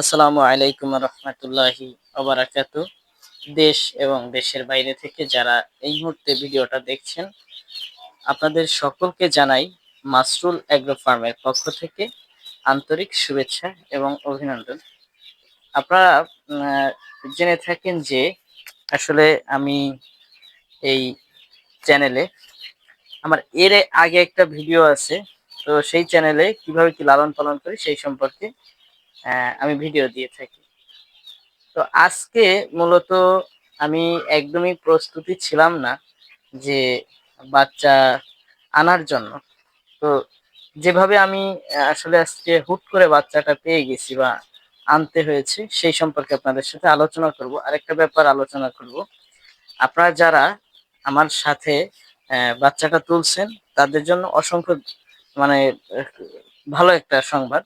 আসসালামু আলাইকুম রহমতুল্লাহি ওবারাকাত। দেশ এবং দেশের বাইরে থেকে যারা এই মুহূর্তে ভিডিওটা দেখছেন, আপনাদের সকলকে জানাই মাসরুল অ্যাগ্রো ফার্মের পক্ষ থেকে আন্তরিক শুভেচ্ছা এবং অভিনন্দন। আপনারা জেনে থাকেন যে আসলে আমি এই চ্যানেলে, আমার এর আগে একটা ভিডিও আছে, তো সেই চ্যানেলে কীভাবে কি লালন পালন করি সেই সম্পর্কে আমি ভিডিও দিয়ে থাকি। তো আজকে মূলত আমি একদমই প্রস্তুতি ছিলাম না যে বাচ্চা আনার জন্য। তো যেভাবে আমি আসলে আজকে হুট করে বাচ্চাটা পেয়ে গেছি বা আনতে হয়েছে, সেই সম্পর্কে আপনাদের সাথে আলোচনা করব। আরেকটা ব্যাপার আলোচনা করব। আপনারা যারা আমার সাথে বাচ্চাটা তুলছেন, তাদের জন্য অসংখ্য মানে ভালো একটা সংবাদ।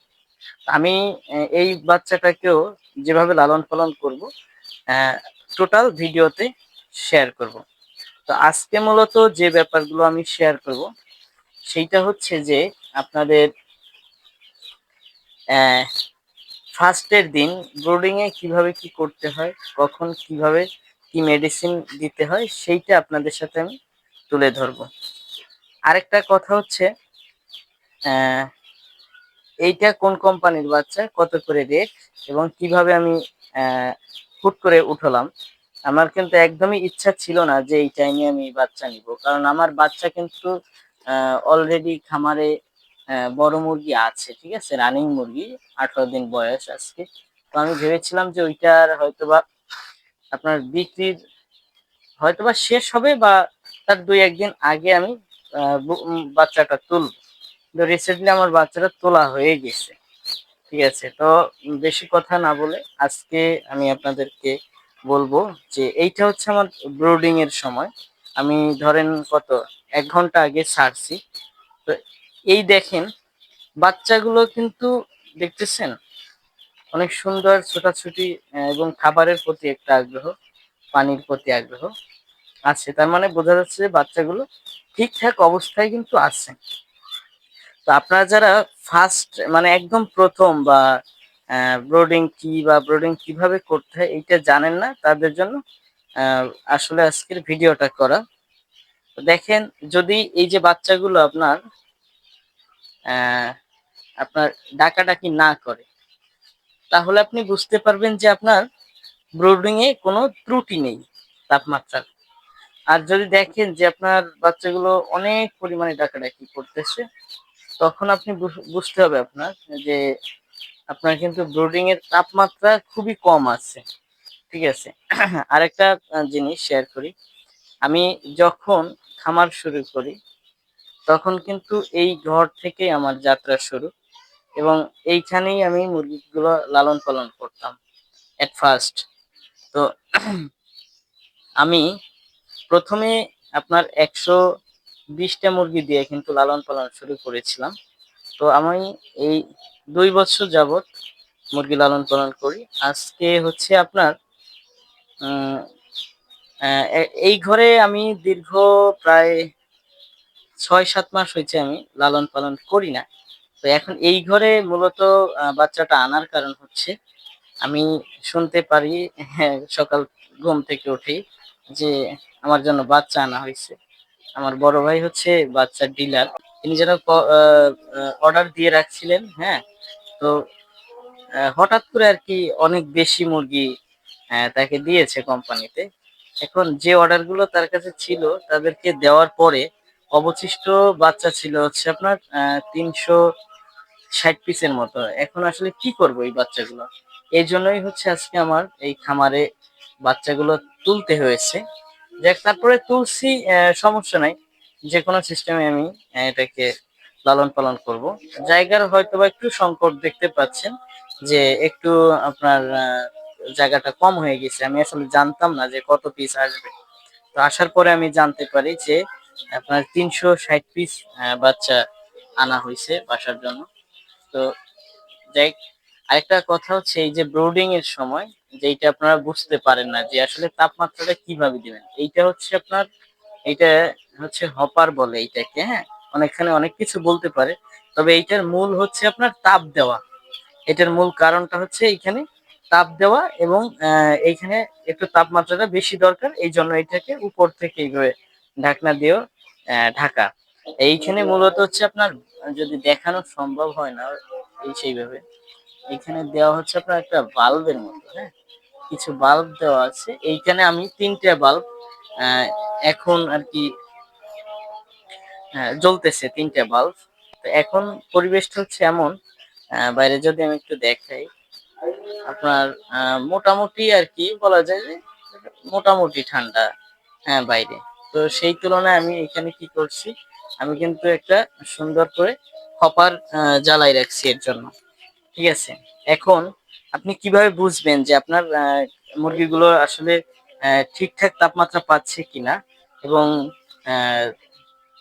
আমি এই বাচ্চাটাকেও যেভাবে লালন পালন করব টোটাল ভিডিওতে শেয়ার করব। তো আজকে মূলত যে ব্যাপারগুলো আমি শেয়ার করব, সেইটা হচ্ছে যে আপনাদের ফার্স্টের দিন ব্রোডিং এ কীভাবে কি করতে হয়, কখন কীভাবে কি মেডিসিন দিতে হয়, সেইটা আপনাদের সাথে আমি তুলে ধরবো। আরেকটা কথা হচ্ছে এইটা কোন কোম্পানির বাচ্চা, কত করে রেট এবং কীভাবে আমি হুট করে উঠলাম? আমার কিন্তু একদমই ইচ্ছা ছিল না যে এই টাইমে আমি বাচ্চা নিব। কারণ আমার বাচ্চা কিন্তু অলরেডি খামারে বড় মুরগি আছে, ঠিক আছে? রানিং মুরগি, আঠারো দিন বয়স আজকে। তো আমি ভেবেছিলাম যে ওইটার হয়তোবা আপনার বিক্রির হয়তোবা শেষ হবে বা তার দুই একদিন আগে আমি বাচ্চাটা তুলব। তো রিসেন্টলি আমার বাচ্চাটা তোলা হয়ে গেছে। ঠিক আছে, তো বেশি কথা না বলে আজকে আমি আপনাদেরকে বলব যে এইটা হচ্ছে আমার ব্রোডিং এর সময়। আমি ধরেন কত, এক ঘণ্টা আগে ছাড়ছি। তো এই দেখেন, বাচ্চাগুলো কিন্তু দেখতেছেন, অনেক সুন্দর ছোটাছুটি এবং খাবারের প্রতি একটা আগ্রহ, পানির প্রতি আগ্রহ আছে। তার মানে বোঝা যাচ্ছে যে বাচ্চাগুলো ঠিকঠাক অবস্থায় কিন্তু আছে। তো আপনারা যারা ফার্স্ট মানে একদম প্রথম বা ব্রোডিং কি বা ব্রোডিং কীভাবে করতে হয় এইটা জানেন না, তাদের জন্য আসলে আজকের ভিডিওটা করা। দেখেন, যদি এই যে বাচ্চাগুলো আপনার আপনার ডাকাডাকি না করে, তাহলে আপনি বুঝতে পারবেন যে আপনার ব্রোডিং এ কোনো ত্রুটি নেই তাপমাত্রার। আর যদি দেখেন যে আপনার বাচ্চাগুলো অনেক পরিমাণে ডাকাডাকি করতেছে তখন আপনি বুঝ- বুঝতে হবে আপনার যে আপনার কিন্তু ব্রোডিং এর তাপমাত্রা খুবই কম আছে, ঠিক আছে? আরেকটা জিনিস শেয়ার করি। আমি যখন খামার শুরু করি, তখন কিন্তু এই ঘর থেকে আমার যাত্রা শুরু এবং এইখানেই আমি মুরগিগুলো লালন পালন করতাম এট ফার্স্ট তো আমি প্রথমে আপনার একশো বিশটা মুরগি দিয়ে কিন্তু লালন পালন শুরু করেছিলাম। তো আমি এই দুই বছর যাবত মুরগি লালন পালন করি। আজকে হচ্ছে আপনার এই ঘরে আমি দীর্ঘ প্রায় ছয় সাত মাস হয়েছে আমি লালন পালন করি না। তো এখন এই ঘরে মূলত বাচ্চাটা আনার কারণ হচ্ছে আমি শুনতে পারি হ্যাঁ, সকাল ঘুম থেকে উঠেই যে আমার জন্য বাচ্চা আনা হয়েছে। আমার বড় ভাই হচ্ছে বাচ্চার ডিলার তিনি যেন অর্ডার দিয়ে রাখছিলেন হ্যাঁ? তো হঠাৎ করে আর কি অনেক বেশি মুরগি তাকে দিয়েছে কোম্পানিতে। এখন যে অর্ডারগুলো তার কাছে ছিল, তাদেরকে দেওয়ার পরে অবশিষ্ট বাচ্চা ছিল হচ্ছে আপনার তিনশো ষাট পিসের মতো। এখন আসলে কি করব এই বাচ্চাগুলো? এই জন্যই হচ্ছে আজকে আমার এই খামারে বাচ্চাগুলো তুলতে হয়েছে। যাক তারপরে আহ, সমস্যা নাই। যে কোনো সিস্টেমে আমি এটাকে লালন পালন করব। জায়গার হয়তো বা একটু সংকট দেখতে পাচ্ছেন যে একটু আপনার জায়গাটা কম হয়ে গেছে। আমি আসলে জানতাম না যে কত পিস আসবে। তো আসার পরে আমি জানতে পারি যে আপনার তিনশো ষাট পিস বাচ্চা আনা হয়েছে বাসার জন্য। তো যাই আরেকটা কথা হচ্ছে এই যে ব্রোডিং এর সময় যেটা আপনারা বুঝতে পারেন না যে আসলে তাপমাত্রাটা কীভাবে দিবেন। এইটা হচ্ছে আপনার, এইটা হচ্ছে হপার বলে এইটাকে হ্যাঁ? অনেকখানে অনেক কিছু বলতে পারে, তবে এইটার মূল হচ্ছে আপনার তাপ দেওয়া। এটার মূল কারণটা হচ্ছে এইখানে তাপ দেওয়া এবং এইখানে একটু তাপমাত্রাটা বেশি দরকার এই জন্য এটাকে উপর থেকে এইভাবে ঢাকনা দিয়েও ঢাকা। এইখানে মূলত হচ্ছে আপনার, যদি দেখানো সম্ভব হয় না, এই সেইভাবে, এইখানে দেওয়া হচ্ছে আপনার একটা বাল্বের মতো হ্যাঁ? কিছু বাল্ব দেওয়া আছে। এইখানে আমি তিনটে বাল্ব এখন আর কি জ্বলতেছে তিনটে বাল্ব তো এখন পরিবেশটা হচ্ছে এমন বাইরে যদি আমি একটু দেখাই, আপনার মোটামুটি আর কি বলা যায় যে মোটামুটি ঠান্ডা হ্যাঁ বাইরে। তো সেই তুলনায় আমি এখানে কি করছি, আমি কিন্তু একটা সুন্দর করে হপার জ্বালাই রাখছি এর জন্য। ঠিক আছে? এখন আপনি কীভাবে বুঝবেন যে আপনার মুরগিগুলো আসলে ঠিকঠাক তাপমাত্রা পাচ্ছে কিনা এবং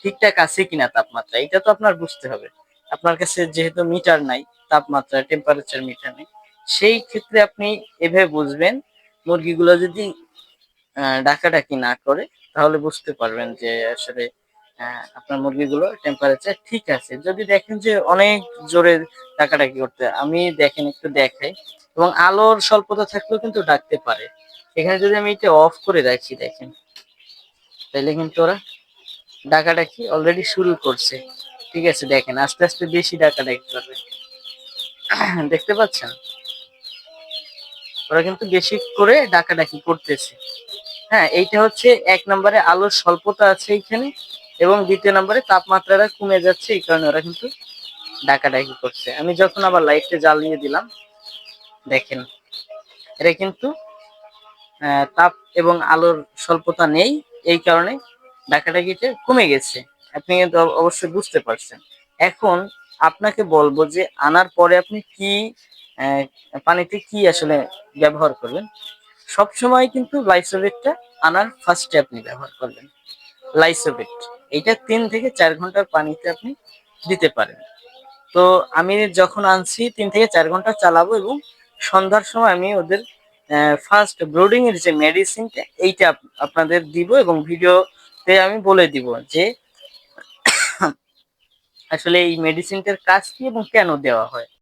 ঠিকঠাক আছে কিনা তাপমাত্রা? এটা তো আপনার বুঝতে হবে। আপনার কাছে যেহেতু মিটার নাই, তাপমাত্রা টেম্পারেচার মিটার নেই, সেই ক্ষেত্রে আপনি এভাবে বুঝবেন, মুরগিগুলো যদি ডাকাডাকি না করে, তাহলে বুঝতে পারবেন যে আসলে আপনার মুরগিগুলো টেম্পারেচার ঠিক আছে। যদি দেখেন যে অনেক জোরে ডাকাডাকি করতে, আমি দেখেন একটু দেখাই এবং আলোর স্বল্পতা থাকলেও কিন্তু ডাকতে পারে। এখানে যদি আমি এটা অফ করে রাখি, দেখেন। তাহলে কিন্তু ওরা ডাকাডাকি অলরেডি শুরু করছে। ঠিক আছে, দেখেন, আস্তে আস্তে বেশি ডাকাডাকি করবে। দেখতে পাচ্ছেন? ওরা কিন্তু বেশি করে ডাকাডাকি করতেছে। হ্যাঁ এইটা হচ্ছে এক নম্বরে আলোর স্বল্পতা আছে এইখানে এবং দ্বিতীয় নম্বরে তাপমাত্রাটা কমে যাচ্ছে, এই কারণে ওরা কিন্তু ডাকাডাকি করছে। আমি যখন আবার লাইটটা জ্বালিয়ে দিলাম দেখেন। এটা কিন্তু তাপ এবং আলোর স্বল্পতা নেই, এই কারণে ডাকাডাকিটা কমে গেছে। আপনি কিন্তু অবশ্যই বুঝতে পারছেন। এখন আপনাকে বলব যে আনার পরে আপনি কি পানিতে কি আসলে ব্যবহার করবেন? সব সময় কিন্তু লাইসোভেটটা আনার ফার্স্টে আপনি ব্যবহার করবেন। লাইসোভেট এটা তিন থেকে চার ঘণ্টার পানিতে আপনি দিতে পারেন। তো আমি যখন আনছি, তিন থেকে চার ঘণ্টা চালাবো এবং সন্ধ্যার সময় আমি ওদের ফার্স্ট ব্রোডিং এর যে মেডিসিনটা এইটা আপনাদের দিব এবং ভিডিওতে আমি বলে দিব যে, আসলে এই মেডিসিনটার কাজ কি এবং কেন দেওয়া হয়।